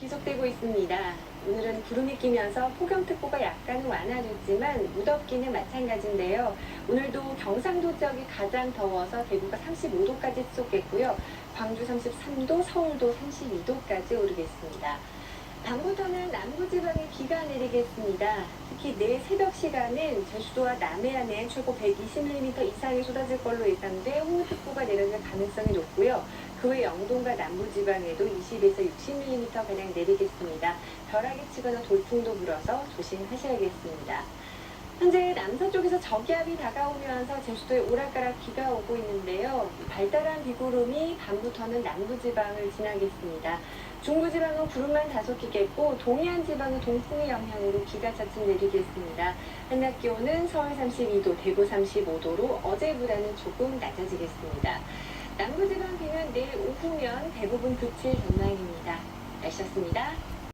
계속되고 있습니다. 오늘은 구름이 끼면서 폭염특보가 약간은 완화됐지만 무덥기는 마찬가지인데요. 오늘도 경상도 지역이 가장 더워서 대구가 35도까지 쏟겠고요. 광주 33도, 서울도 32도까지 오르겠습니다. 밤부터는 남부지방에 비가 내리겠습니다. 특히 내일 새벽 시간은 제주도와 남해안에 최고 120mm 이상이 쏟아질 걸로 예상돼 홍수특보가 내려질 가능성이 높고요. 그 외 영동과 남부지방에도 20에서 60mm 가량 내리겠습니다. 벼락이 치거나 돌풍도 불어서 조심하셔야겠습니다. 현재 남서쪽에서 저기압이 다가오면서 제주도에 오락가락 비가 오고 있는데요. 발달한 비구름이 밤부터는 남부지방을 지나겠습니다. 중부지방은 구름만 다소 끼겠고 동해안 지방은 동풍의 영향으로 비가 차츰 내리겠습니다. 한낮 기온은 서울 32도, 대구 35도로 어제보다는 조금 낮아지겠습니다. 남부지방 비는 내일 오후면 대부분 그칠 전망입니다. 날씨였습니다.